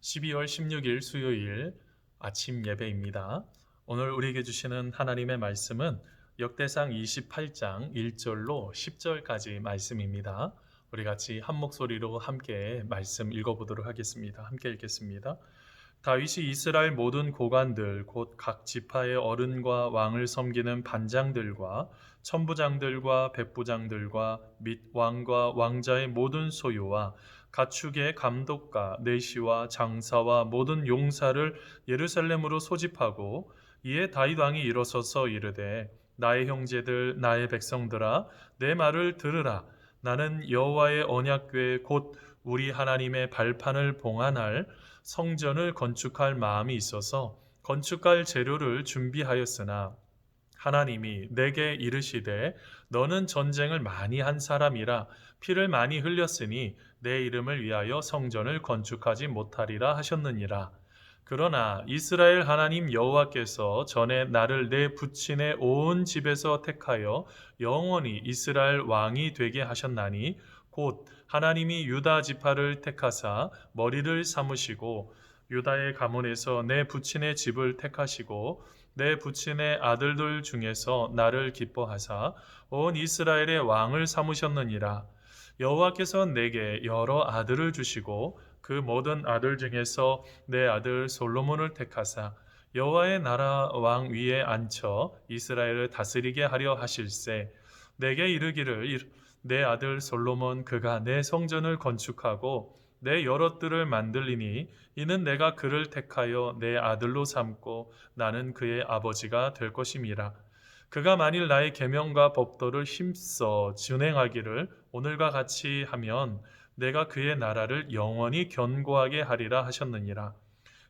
12월 16일 수요일 아침 예배입니다. 오늘 우리에게 주시는 하나님의 말씀은 역대상 28장 1절로 10절까지 말씀입니다. 우리 같이 한 목소리로 함께 말씀 읽어보도록 하겠습니다. 함께 읽겠습니다. 다윗이 이스라엘 모든 고관들 곧 각 지파의 어른과 왕을 섬기는 반장들과 천부장들과 백부장들과 및 왕과 왕자의 모든 소유와 가축의 감독과 내시와 장사와 모든 용사를 예루살렘으로 소집하고 이에 다윗 왕이 일어서서 이르되 나의 형제들 나의 백성들아 내 말을 들으라. 나는 여호와의 언약궤 곧 우리 하나님의 발판을 봉안할 성전을 건축할 마음이 있어서 건축할 재료를 준비하였으나 하나님이 내게 이르시되 너는 전쟁을 많이 한 사람이라 피를 많이 흘렸으니 내 이름을 위하여 성전을 건축하지 못하리라 하셨느니라. 그러나 이스라엘 하나님 여호와께서 전에 나를 내 부친의 온 집에서 택하여 영원히 이스라엘 왕이 되게 하셨나니 곧 하나님이 유다 지파를 택하사 머리를 삼으시고 유다의 가문에서 내 부친의 집을 택하시고 내 부친의 아들들 중에서 나를 기뻐하사 온 이스라엘의 왕을 삼으셨느니라. 여호와께서 내게 여러 아들을 주시고 그 모든 아들 중에서 내 아들 솔로몬을 택하사 여호와의 나라 왕 위에 앉혀 이스라엘을 다스리게 하려 하실세 내게 이르기를 내 아들 솔로몬 그가 내 성전을 건축하고 내 여러 뜰을 만들리니 이는 내가 그를 택하여 내 아들로 삼고 나는 그의 아버지가 될 것임이라 그가 만일 나의 계명과 법도를 힘써 준행하기를 오늘과 같이 하면 내가 그의 나라를 영원히 견고하게 하리라 하셨느니라.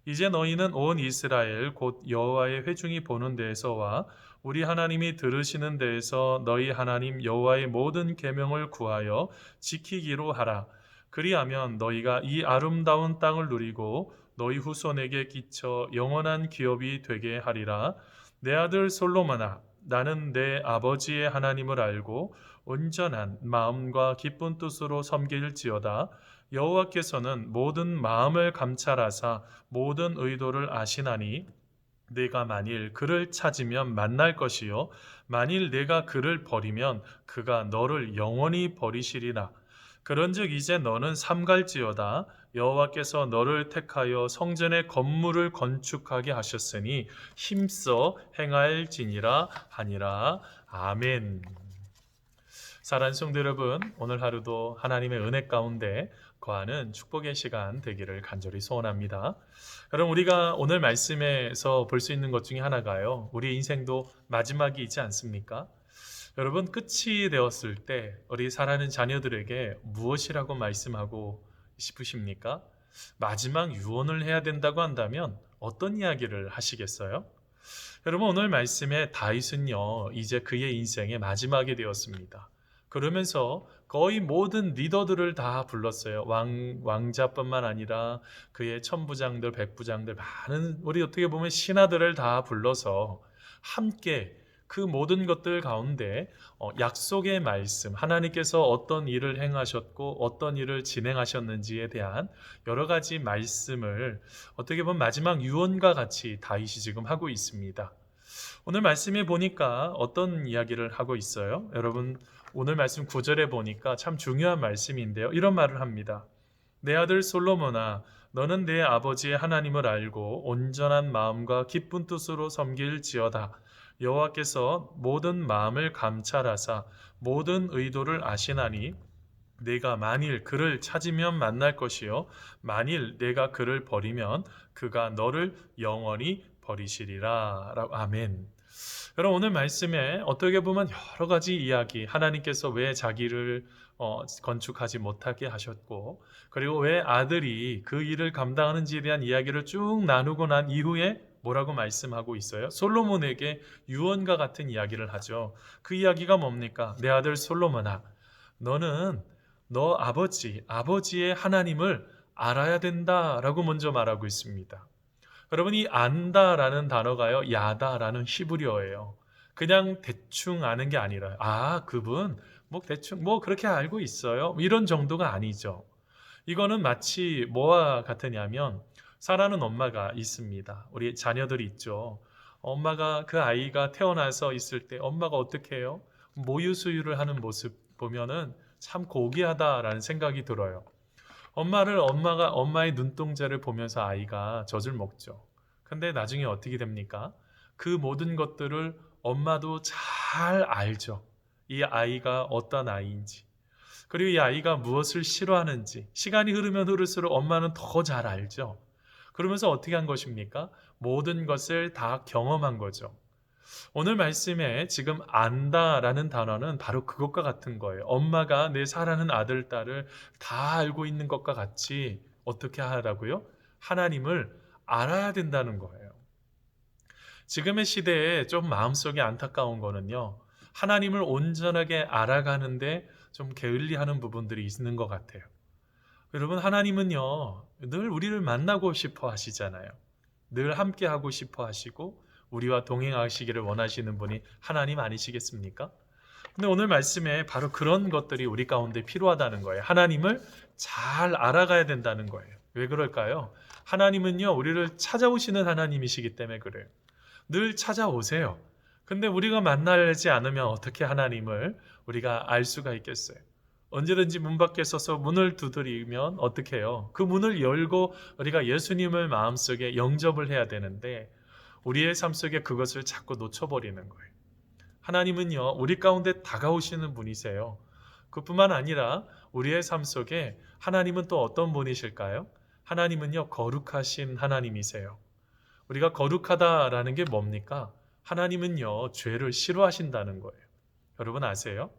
이제 너희는 온 이스라엘 곧 여호와의 회중이 보는 데에서와 우리 하나님이 들으시는 데에서 너희 하나님 여호와의 모든 계명을 구하여 지키기로 하라. 그리하면 너희가 이 아름다운 땅을 누리고 너희 후손에게 끼쳐 영원한 기업이 되게 하리라. 내 아들 솔로몬아 나는 내 아버지의 하나님을 알고 온전한 마음과 기쁜 뜻으로 섬길지어다. 여호와께서는 모든 마음을 감찰하사 모든 의도를 아시나니 내가 만일 그를 찾으면 만날 것이요 만일 내가 그를 버리면 그가 너를 영원히 버리시리라. 그런즉 이제 너는 삼갈지어다 여호와께서 너를 택하여 성전의 건물을 건축하게 하셨으니 힘써 행할지니라 하니라 아멘. 사랑하는 성도 여러분, 오늘 하루도 하나님의 은혜 가운데 거하는 축복의 시간 되기를 간절히 소원합니다. 여러분 우리가 오늘 말씀에서 볼 수 있는 것 중에 하나가요. 우리 인생도 마지막이 있지 않습니까? 여러분 끝이 되었을 때 우리 사랑하는 자녀들에게 무엇이라고 말씀하고 싶으십니까? 마지막 유언을 해야 된다고 한다면 어떤 이야기를 하시겠어요? 여러분 오늘 말씀에 다윗은요 이제 그의 인생의 마지막이 되었습니다. 그러면서 거의 모든 리더들을 다 불렀어요. 왕 왕자뿐만 아니라 그의 천부장들, 백부장들 많은 우리 어떻게 보면 신하들을 다 불러서 함께 그 모든 것들 가운데 어, 약속의 말씀, 하나님께서 어떤 일을 행하셨고 어떤 일을 진행하셨는지에 대한 여러 가지 말씀을 어떻게 보면 마지막 유언과 같이 다윗이 지금 하고 있습니다. 오늘 말씀에 보니까 어떤 이야기를 하고 있어요? 여러분 오늘 말씀 9절에 보니까 참 중요한 말씀인데요. 이런 말을 합니다. 내 아들 솔로몬아 너는 내 아버지의 하나님을 알고 온전한 마음과 기쁜 뜻으로 섬길지어다. 여호와께서 모든 마음을 감찰하사 모든 의도를 아시나니 내가 만일 그를 찾으면 만날 것이요 만일 내가 그를 버리면 그가 너를 영원히 버리시리라. 아멘. 여러분 오늘 말씀에 어떻게 보면 여러 가지 이야기 하나님께서 왜 자기를 어, 건축하지 못하게 하셨고 그리고 왜 아들이 그 일을 감당하는지에 대한 이야기를 쭉 나누고 난 이후에 뭐라고 말씀하고 있어요? 솔로몬에게 유언과 같은 이야기를 하죠. 그 이야기가 뭡니까? 내 아들 솔로몬아, 너는 너 아버지, 아버지의 하나님을 알아야 된다라고 먼저 말하고 있습니다. 여러분 이 안다라는 단어가요 야다라는 히브리어예요. 그냥 대충 아는 게 아니라 아 그분 뭐 대충 뭐 그렇게 알고 있어요 이런 정도가 아니죠. 이거는 마치 뭐와 같으냐면 사랑하는 엄마가 있습니다. 우리 자녀들이 있죠. 엄마가 그 아이가 태어나서 있을 때 엄마가 어떻게 해요? 모유 수유를 하는 모습 보면은 참 고귀하다라는 생각이 들어요. 엄마를 엄마가 엄마의 눈동자를 보면서 아이가 젖을 먹죠. 근데 나중에 어떻게 됩니까? 그 모든 것들을 엄마도 잘 알죠. 이 아이가 어떤 아이인지. 그리고 이 아이가 무엇을 싫어하는지. 시간이 흐르면 흐를수록 엄마는 더 잘 알죠. 그러면서 어떻게 한 것입니까? 모든 것을 다 경험한 거죠. 오늘 말씀에 지금 안다라는 단어는 바로 그것과 같은 거예요. 엄마가 내 사랑하는 아들, 딸을 다 알고 있는 것과 같이 어떻게 하라고요? 하나님을 알아야 된다는 거예요. 지금의 시대에 좀 마음속에 안타까운 거는요. 하나님을 온전하게 알아가는데 좀 게을리하는 부분들이 있는 것 같아요. 여러분, 하나님은요, 늘 우리를 만나고 싶어 하시잖아요. 늘 함께 하고 싶어 하시고, 우리와 동행하시기를 원하시는 분이 하나님 아니시겠습니까? 근데 오늘 말씀에 바로 그런 것들이 우리 가운데 필요하다는 거예요. 하나님을 잘 알아가야 된다는 거예요. 왜 그럴까요? 하나님은요, 우리를 찾아오시는 하나님이시기 때문에 그래요. 늘 찾아오세요. 근데 우리가 만나지 않으면 어떻게 하나님을 우리가 알 수가 있겠어요? 언제든지 문 밖에 서서 문을 두드리면 어떻게 해요? 그 문을 열고 우리가 예수님을 마음속에 영접을 해야 되는데 우리의 삶 속에 그것을 자꾸 놓쳐버리는 거예요. 하나님은요, 우리 가운데 다가오시는 분이세요. 그뿐만 아니라 우리의 삶 속에 하나님은 또 어떤 분이실까요? 하나님은요, 거룩하신 하나님이세요. 우리가 거룩하다라는 게 뭡니까? 하나님은요, 죄를 싫어하신다는 거예요. 여러분 아세요?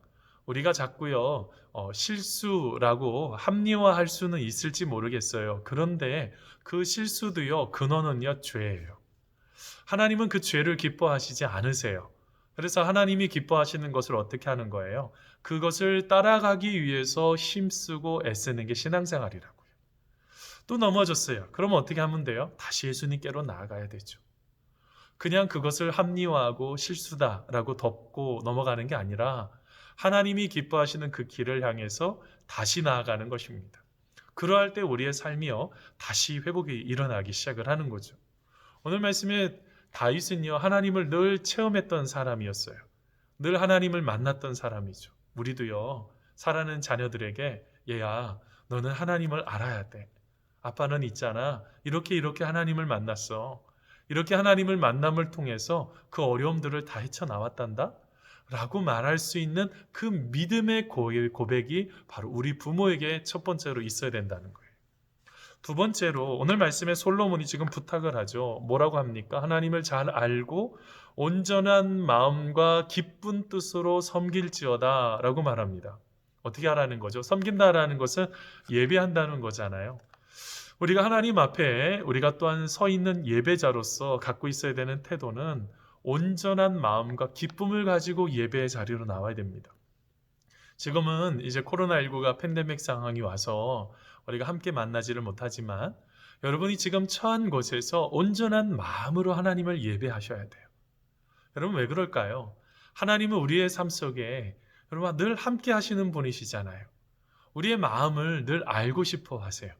우리가 자꾸요, 어, 실수라고 합리화할 수는 있을지 모르겠어요. 그런데 그 실수도요, 근원은요, 죄예요. 하나님은 그 죄를 기뻐하시지 않으세요. 그래서 하나님이 기뻐하시는 것을 어떻게 하는 거예요? 그것을 따라가기 위해서 힘쓰고 애쓰는 게 신앙생활이라고요. 또 넘어졌어요. 그럼 어떻게 하면 돼요? 다시 예수님께로 나아가야 되죠. 그냥 그것을 합리화하고 실수다라고 덮고 넘어가는 게 아니라 하나님이 기뻐하시는 그 길을 향해서 다시 나아가는 것입니다. 그러할 때 우리의 삶이요 다시 회복이 일어나기 시작을 하는 거죠. 오늘 말씀에 다윗은요 하나님을 늘 체험했던 사람이었어요. 늘 하나님을 만났던 사람이죠. 우리도요 사랑하는 자녀들에게 얘야 너는 하나님을 알아야 돼. 아빠는 있잖아 이렇게 이렇게 하나님을 만났어. 이렇게 하나님을 만남을 통해서 그 어려움들을 다 헤쳐나왔단다. 라고 말할 수 있는 그 믿음의 고백이 바로 우리 부모에게 첫 번째로 있어야 된다는 거예요. 두 번째로 오늘 말씀에 솔로몬이 지금 부탁을 하죠. 뭐라고 합니까? 하나님을 잘 알고 온전한 마음과 기쁜 뜻으로 섬길지어다 라고 말합니다. 어떻게 하라는 거죠? 섬긴다라는 것은 예배한다는 거잖아요. 우리가 하나님 앞에 우리가 또한 서 있는 예배자로서 갖고 있어야 되는 태도는 온전한 마음과 기쁨을 가지고 예배의 자리로 나와야 됩니다. 지금은 이제 코로나19가 팬데믹 상황이 와서 우리가 함께 만나지를 못하지만 여러분이 지금 처한 곳에서 온전한 마음으로 하나님을 예배하셔야 돼요. 여러분 왜 그럴까요? 하나님은 우리의 삶 속에 여러분 늘 함께 하시는 분이시잖아요. 우리의 마음을 늘 알고 싶어 하세요.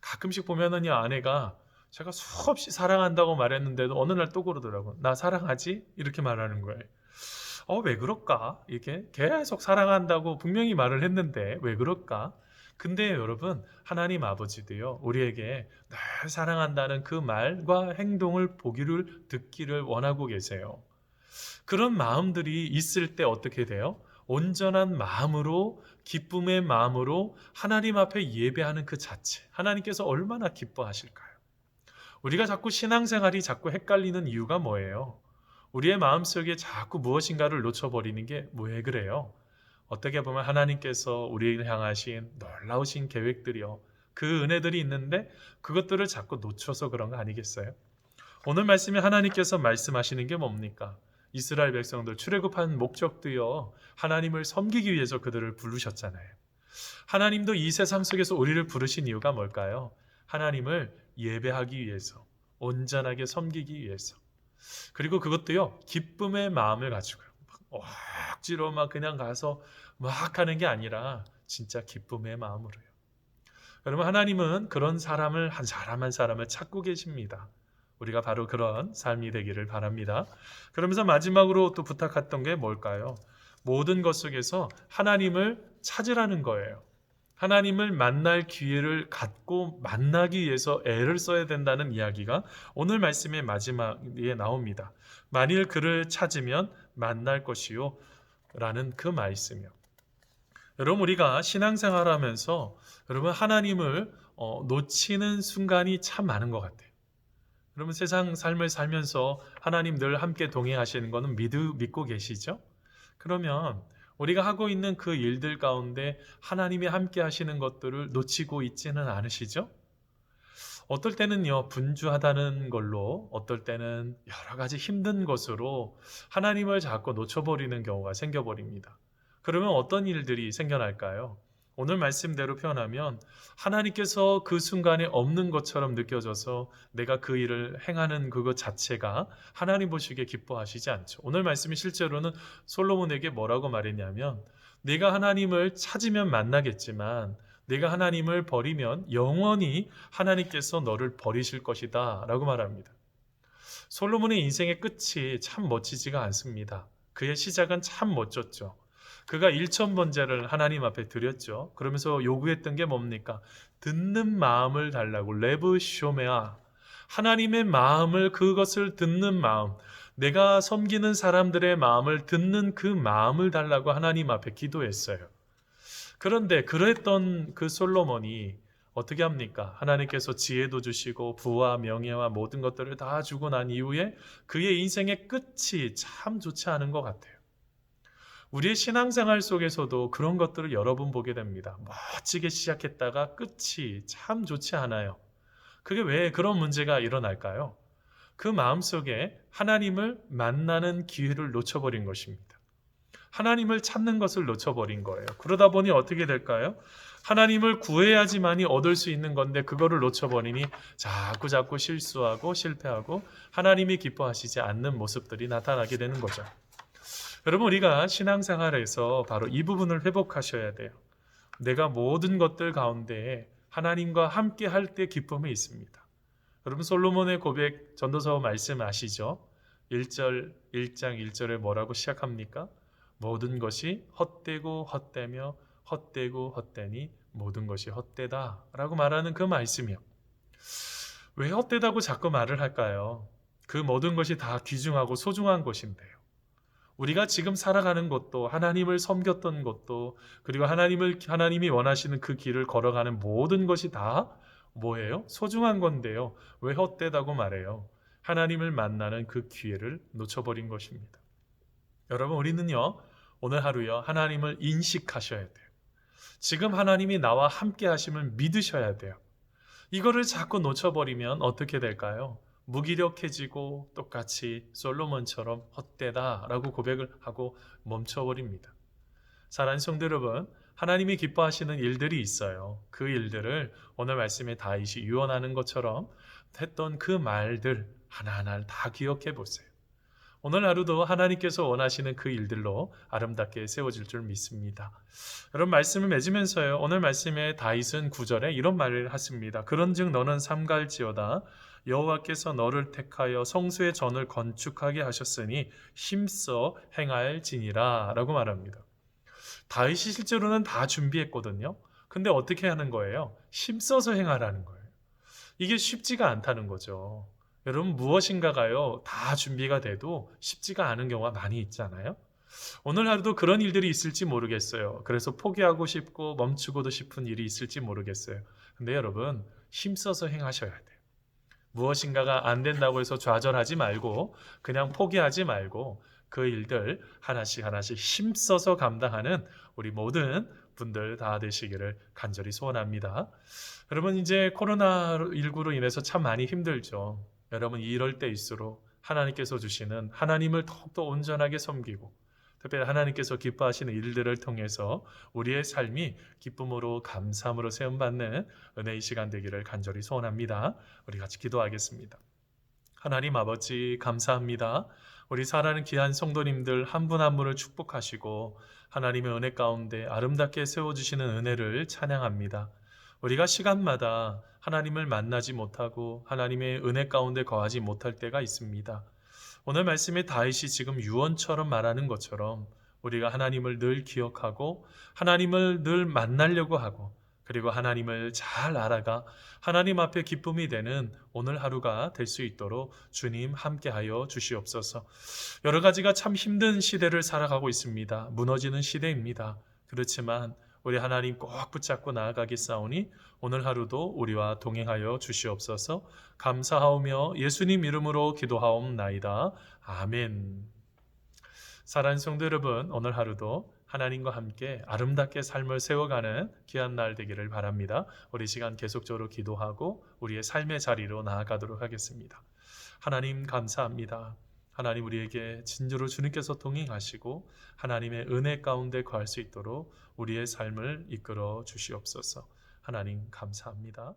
가끔씩 보면은 이 아내가 제가 수없이 사랑한다고 말했는데도 어느 날 또 그러더라고. 나 사랑하지? 이렇게 말하는 거예요. 어, 왜 그럴까? 이게 계속 사랑한다고 분명히 말을 했는데 왜 그럴까? 근데 여러분, 하나님 아버지도요, 우리에게 늘 사랑한다는 그 말과 행동을 보기를 듣기를 원하고 계세요. 그런 마음들이 있을 때 어떻게 돼요? 온전한 마음으로 기쁨의 마음으로 하나님 앞에 예배하는 그 자체. 하나님께서 얼마나 기뻐하실까요? 우리가 자꾸 신앙생활이 자꾸 헷갈리는 이유가 뭐예요? 우리의 마음속에 자꾸 무엇인가를 놓쳐버리는 게 왜 그래요? 어떻게 보면 하나님께서 우리를 향하신 놀라우신 계획들이요. 그 은혜들이 있는데 그것들을 자꾸 놓쳐서 그런 거 아니겠어요? 오늘 말씀에 하나님께서 말씀하시는 게 뭡니까? 이스라엘 백성들 출애굽한 목적도요. 하나님을 섬기기 위해서 그들을 부르셨잖아요. 하나님도 이 세상 속에서 우리를 부르신 이유가 뭘까요? 하나님을 예배하기 위해서, 온전하게 섬기기 위해서. 그리고 그것도요, 기쁨의 마음을 가지고요. 억지로 막 그냥 가서 막 하는 게 아니라 진짜 기쁨의 마음으로요. 여러분 하나님은 그런 사람을 한 사람 한 사람을 찾고 계십니다. 우리가 바로 그런 삶이 되기를 바랍니다. 그러면서 마지막으로 또 부탁했던 게 뭘까요? 모든 것 속에서 하나님을 찾으라는 거예요. 하나님을 만날 기회를 갖고 만나기 위해서 애를 써야 된다는 이야기가 오늘 말씀의 마지막에 나옵니다. 만일 그를 찾으면 만날 것이요. 라는 그 말씀이요. 여러분, 우리가 신앙생활 하면서 여러분, 하나님을 어, 놓치는 순간이 참 많은 것 같아요. 여러분, 세상 삶을 살면서 하나님 늘 함께 동행하시는 것은 믿, 믿고 계시죠? 그러면 우리가 하고 있는 그 일들 가운데 하나님이 함께 하시는 것들을 놓치고 있지는 않으시죠? 어떨 때는요, 분주하다는 걸로, 어떨 때는 여러 가지 힘든 것으로 하나님을 자꾸 놓쳐버리는 경우가 생겨버립니다. 그러면 어떤 일들이 생겨날까요? 오늘 말씀대로 표현하면 하나님께서 그 순간에 없는 것처럼 느껴져서 내가 그 일을 행하는 그것 자체가 하나님 보시기에 기뻐하시지 않죠. 오늘 말씀이 실제로는 솔로몬에게 뭐라고 말했냐면 내가 하나님을 찾으면 만나겠지만 내가 하나님을 버리면 영원히 하나님께서 너를 버리실 것이다 라고 말합니다. 솔로몬의 인생의 끝이 참 멋지지가 않습니다. 그의 시작은 참 멋졌죠. 그가 일천 번제를 하나님 앞에 드렸죠. 그러면서 요구했던 게 뭡니까? 듣는 마음을 달라고 레브 쇼메아 하나님의 마음을 그것을 듣는 마음 내가 섬기는 사람들의 마음을 듣는 그 마음을 달라고 하나님 앞에 기도했어요. 그런데 그랬던 그 솔로몬이 어떻게 합니까? 하나님께서 지혜도 주시고 부와 명예와 모든 것들을 다 주고 난 이후에 그의 인생의 끝이 참 좋지 않은 것 같아요. 우리의 신앙생활 속에서도 그런 것들을 여러 번 보게 됩니다. 멋지게 시작했다가 끝이 참 좋지 않아요. 그게 왜 그런 문제가 일어날까요? 그 마음속에 하나님을 만나는 기회를 놓쳐버린 것입니다. 하나님을 찾는 것을 놓쳐버린 거예요. 그러다 보니 어떻게 될까요? 하나님을 구해야지만이 얻을 수 있는 건데 그거를 놓쳐버리니 자꾸 자꾸 실수하고 실패하고 하나님이 기뻐하시지 않는 모습들이 나타나게 되는 거죠. 여러분 우리가 신앙생활에서 바로 이 부분을 회복하셔야 돼요. 내가 모든 것들 가운데 하나님과 함께 할 때 기쁨이 있습니다. 여러분 솔로몬의 고백 전도서 말씀 아시죠? 1절 1장 1절에 뭐라고 시작합니까? 모든 것이 헛되고 헛되며 헛되고 헛되니 모든 것이 헛되다라고 말하는 그 말씀이요. 왜 헛되다고 자꾸 말을 할까요? 그 모든 것이 다 귀중하고 소중한 것인데요. 우리가 지금 살아가는 것도 하나님을 섬겼던 것도 그리고 하나님을 하나님이 원하시는 그 길을 걸어가는 모든 것이 다 뭐예요? 소중한 건데요. 왜 헛되다고 말해요? 하나님을 만나는 그 기회를 놓쳐버린 것입니다. 여러분 우리는요 오늘 하루요 하나님을 인식하셔야 돼요. 지금 하나님이 나와 함께 하심을 믿으셔야 돼요. 이거를 자꾸 놓쳐버리면 어떻게 될까요? 무기력해지고 똑같이 솔로몬처럼 헛되다라고 고백을 하고 멈춰버립니다. 사랑하는 성도 여러분, 하나님이 기뻐하시는 일들이 있어요. 그 일들을 오늘 말씀에 다윗이 유언하는 것처럼 했던 그 말들 하나하나를 다 기억해 보세요. 오늘 하루도 하나님께서 원하시는 그 일들로 아름답게 세워질 줄 믿습니다. 여러분 말씀을 맺으면서요. 오늘 말씀에 다윗은 구절에 이런 말을 하십니다. 그런즉 너는 삼갈지어다 여호와께서 너를 택하여 성수의 전을 건축하게 하셨으니 힘써 행할지니라라고 말합니다. 다윗이 실제로는 다 준비했거든요. 근데 어떻게 하는 거예요? 힘써서 행하라는 거예요. 이게 쉽지가 않다는 거죠. 여러분 무엇인가가요 다 준비가 돼도 쉽지가 않은 경우가 많이 있잖아요. 오늘 하루도 그런 일들이 있을지 모르겠어요. 그래서 포기하고 싶고 멈추고도 싶은 일이 있을지 모르겠어요. 근데 여러분 힘써서 행하셔야 돼요. 무엇인가가 안 된다고 해서 좌절하지 말고 그냥 포기하지 말고 그 일들 하나씩 하나씩 힘써서 감당하는 우리 모든 분들 다 되시기를 간절히 소원합니다. 여러분 이제 코로나19로 인해서 참 많이 힘들죠. 여러분 이럴 때일수록 하나님께서 주시는 하나님을 더욱더 온전하게 섬기고 특별히 하나님께서 기뻐하시는 일들을 통해서 우리의 삶이 기쁨으로 감사함으로 세움받는 은혜의 시간 되기를 간절히 소원합니다. 우리 같이 기도하겠습니다. 하나님 아버지 감사합니다. 우리 사랑하는 귀한 성도님들 한 분 한 분을 축복하시고 하나님의 은혜 가운데 아름답게 세워주시는 은혜를 찬양합니다. 우리가 시간마다 하나님을 만나지 못하고 하나님의 은혜 가운데 거하지 못할 때가 있습니다. 오늘 말씀에 다윗이 지금 유언처럼 말하는 것처럼 우리가 하나님을 늘 기억하고 하나님을 늘 만나려고 하고 그리고 하나님을 잘 알아가 하나님 앞에 기쁨이 되는 오늘 하루가 될 수 있도록 주님 함께하여 주시옵소서. 여러 가지가 참 힘든 시대를 살아가고 있습니다. 무너지는 시대입니다. 그렇지만 우리 하나님 꼭 붙잡고 나아가겠사오니 오늘 하루도 우리와 동행하여 주시옵소서. 감사하오며 예수님 이름으로 기도하옵나이다. 아멘. 사랑하는 성도 여러분, 오늘 하루도 하나님과 함께 아름답게 삶을 세워가는 귀한 날 되기를 바랍니다. 우리 시간 계속적으로 기도하고 우리의 삶의 자리로 나아가도록 하겠습니다. 하나님 감사합니다. 하나님 우리에게 진주로 주님께서 동행하시고 하나님의 은혜 가운데 거할 수 있도록 우리의 삶을 이끌어 주시옵소서. 하나님 감사합니다.